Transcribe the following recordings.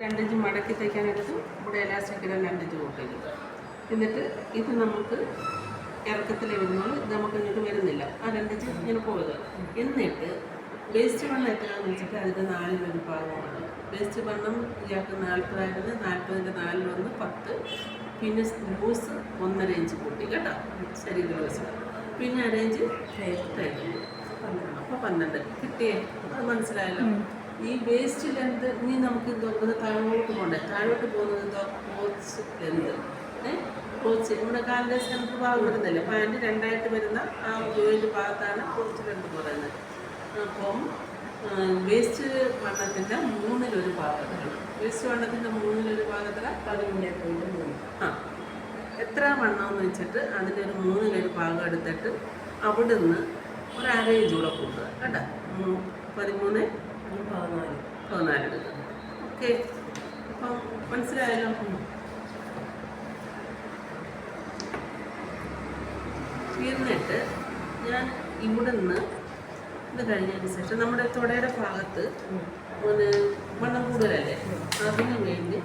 രണ്ടിഞ്ച് മടക്കി തയ്ക്കാനെടുത്തു ഇവിടെ ഇലാസ്റ്റിക് ഇടാൻ രണ്ടിഞ്ച് കൂട്ടിക്കും എന്നിട്ട് ഇത് നമുക്ക് ഇറക്കത്തിൽ വരുന്നോളൂ ഇത് നമുക്ക് ഇങ്ങോട്ട് വരുന്നില്ല. ആ രണ്ടിഞ്ച് ഇങ്ങനെ പോവുക. എന്നിട്ട് വേസ്റ്റ് വെള്ളം എത്രയാണെന്ന് വെച്ചിട്ട് അതിന്റെ നാലിലൊരു ഭാഗമാണ്. വേസ്റ്റ് വെള്ളം ഇയാൾക്ക് നാൽപ്പതായിരുന്നു നാൽപ്പതിന്റെ നാലിലൊന്ന് പത്ത്. പിന്നെ ലൂസ് ഒന്നര ഇഞ്ച് കൂട്ടി. കേട്ടോ? ശരീര ലൂസ് പിന്നെ അരയിഞ്ച് തയ്ക്കും അപ്പോൾ പന്ത്രണ്ട്. കിട്ടിയേ? അത് മനസ്സിലായല്ലോ. ഈ വേസ്റ്റ് ലെന്ത് ഇനി നമുക്ക് എന്തോ ഇത് താഴോട്ട് പോകണ്ടേ താഴോട്ട് പോകുന്നത് എന്തോ? ക്ലോത്ത്സ് ലെന്ത് ഏഹ് ക്ലോത്ത്സ് നമ്മുടെ കാലിന്റെ സെന്റർ ഭാഗം വരുന്നില്ല പാന്റ് രണ്ടായിട്ട് വരുന്ന ആ ജോയിന്റ് ഭാഗത്താണ് ക്ലോത്ത്സ് ലെന്ത് പറയുന്നത്. അപ്പം വേസ്റ്റ് വണ്ണത്തിന്റെ മൂന്നിലൊരു ഭാഗത്തിലാണ് വേസ്റ്റ് വണ്ണത്തിന്റെ മൂന്നിലൊരു ഭാഗത്തില പതിമൂന്ന് പോയിന്റ് മൂന്ന്. ആ. എത്ര വണ്ണമെന്ന് വെച്ചിട്ട് അതിന്റെ ഒരു മൂന്നിലൊരു ഭാഗം എടുത്തിട്ട് അവിടുന്ന് ഒരു അര ഇഞ്ചൂടെ കൂടെ കൂട്ടുക കേട്ടോ പതിമൂന്ന് പതിനാല്. പതിനാല്. എടുക്കുക ഓക്കെ. അപ്പം മനസ്സിലായല്ലോ? എന്നിട്ട് ഞാൻ ഇവിടെ നിന്ന് ഇത് കഴിഞ്ഞതിന് ശേഷം നമ്മുടെ തുടയുടെ ഭാഗത്ത് ഒരു വണ്ണം കൂടുതലല്ലേ? അതിന് വേണ്ടി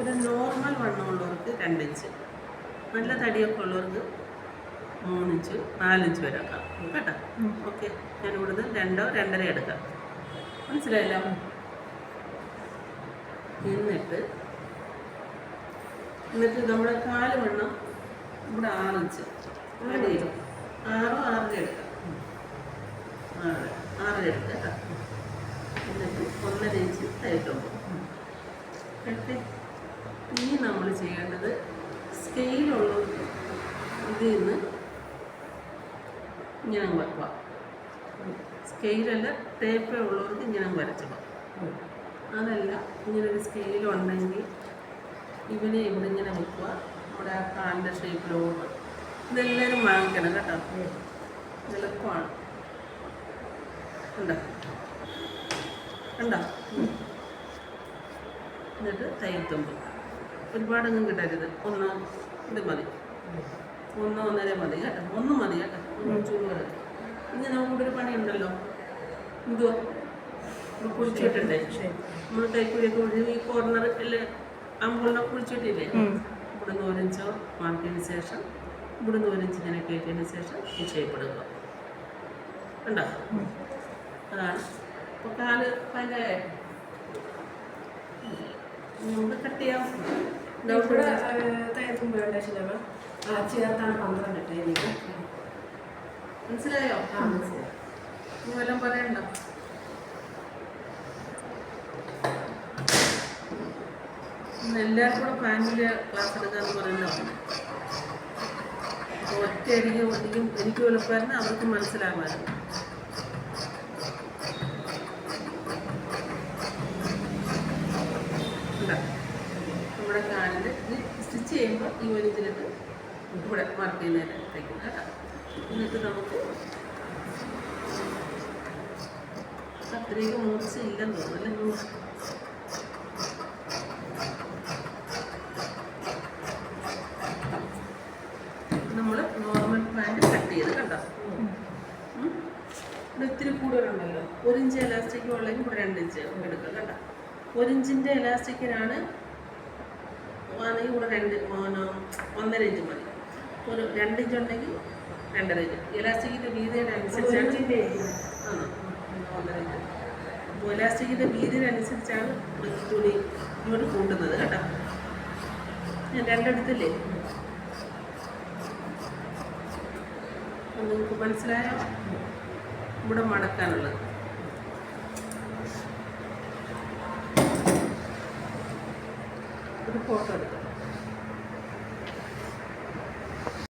ഒരു നോർമൽ വണ്ണമുള്ളവർക്ക് രണ്ടിഞ്ച് നല്ല തടിയൊക്കെ ഉള്ളവർക്ക് മൂന്നിഞ്ച് നാലിഞ്ച് വരെ ആക്കാം. കേട്ടോ? ഓക്കെ. ഞാൻ ഇവിടുന്ന് രണ്ടോ രണ്ടര എടുക്കാം. മനസ്സിലായല്ലോ. എന്നിട്ട് എന്നിട്ട് നമ്മുടെ കാൽ വണ്ണം ഇവിടെ ആറോ ആറിന്റെ എടുക്കാം ആറ് ആറര എടുക്കാം എന്നിട്ട് ഒന്നര ഇഞ്ച് ഇനി നമ്മൾ ചെയ്യേണ്ടത് സ്കെയിലുള്ള ഇതിൽ നിന്ന് ഞാൻ വയ്ക്കുക സ്കെയിലല്ല ടേപ്പ് ഉള്ളവർക്ക് ഇങ്ങനെ വരച്ചിടുക അതല്ല ഇങ്ങനെ ഒരു സ്കെയിൽ ഉണ്ടെങ്കിൽ ഇവനെ ഇവിടെ ഇങ്ങനെ വെക്കുക. നമ്മുടെ ആ കാലിന്റെ ഷേപ്പിലോട്ട് ഇതെല്ലാവരും വാങ്ങിക്കണം കേട്ടോ. എളുപ്പമാണ്. ഉണ്ടോ ഉണ്ടോ എന്നിട്ട് തയ്യത്തുമ്പ് ഒരുപാടൊന്നും കിട്ടരുത്. ഒന്ന് ഇത് മതി. ഒന്ന് ഒന്നര മതി കേട്ടോ. ഒന്ന് മതി കേട്ടോ. ചൂട് ഇനി നമുക്കിവിടെ ഒരു പണിയുണ്ടല്ലോ. എന്തുവാ? ഇത് കുഴിച്ചിട്ടുണ്ടേ നമ്മൾ കൈക്കുഴിയൊക്കെ ഒഴിഞ്ഞ് ഈ കോർണർ അല്ലേ അമ്പുള്ള കുഴിച്ചിട്ടില്ലേ? ഇവിടുന്ന് ഒരിഞ്ചോ മാറ്റിയതിന് ശേഷം ഇവിടുന്ന് ഒരിഞ്ച് ഇങ്ങനെ കയറ്റിയതിന് ശേഷം ഷേപ്പ് കണ്ടോ? ഉണ്ടോ അതാണ്. അപ്പോൾ കാൽ നമുക്ക് കട്ട് ചെയ്യാം. ഇവിടെ ചേർത്താണ് പന്ത്രണ്ട് എനിക്ക് മനസ്സിലായോ? ആ മനസ്സിലായി. നീ വല്ലതും പറയണ്ട എല്ലാവർക്കും കൂടെ ഫാമിലി ക്ലാസ് എടുക്കാന്ന് പറയുന്നതാണ് അപ്പോൾ ഒറ്റ അടിക്ക് ഒന്നിക്കും എനിക്ക് എളുപ്പമായിരുന്നു അവർക്ക് മനസ്സിലാവായിരുന്നു? നമ്മുടെ കാലിൽ ഇത് സ്റ്റിച്ച് ചെയ്യുമ്പോൾ ഈ ഒരു ഇതിലിട്ട് ഇവിടെ മാർക്ക് ചെയ്യുന്നതിന് തയ്ക്കും. കേട്ടോ എന്നിട്ട് നമുക്ക് അത്രയ്ക്ക് മൂർച്ച ഇല്ലെന്ന് തോന്നുന്നു നമ്മൾ നോർമൽ പാന്റ് കട്ട് ചെയ്ത് കണ്ടോ. ഇവിടെ ഇത്തിരി കൂടുതലുണ്ടല്ലോ ഒരു ഇഞ്ച് എലാസ്റ്റിക് ഉള്ളെങ്കിൽ ഇവിടെ രണ്ട് ഇഞ്ച് എടുക്കുക കണ്ടോ ഒരു ഇഞ്ചിന്റെ എലാസ്റ്റിക്കിനാണ് ആണെങ്കിൽ ഇവിടെ രണ്ട് ഒന്നര ഇഞ്ച് മതി ഒരു രണ്ട് ഇഞ്ച് ഉണ്ടെങ്കിൽ രണ്ടര ഇഞ്ച് എലാസ്റ്റിക്കിന്റെ വീതിയുടെ അനുസരിച്ചാണ്? ഒന്നര ഇഞ്ച്. അപ്പോൾ എലാസ്റ്റിക്കിന്റെ വീതിനനുസരിച്ചാണ് തുണി ഇങ്ങോട്ട് കൂട്ടുന്നത് കേട്ടോ. ഞാൻ രണ്ടെടുത്തില്ലേ? നിങ്ങൾക്ക് മനസ്സിലായോ? ഇവിടെ മടക്കാനുള്ളത്. ഒരു ഫോട്ടോ എടുക്കാം.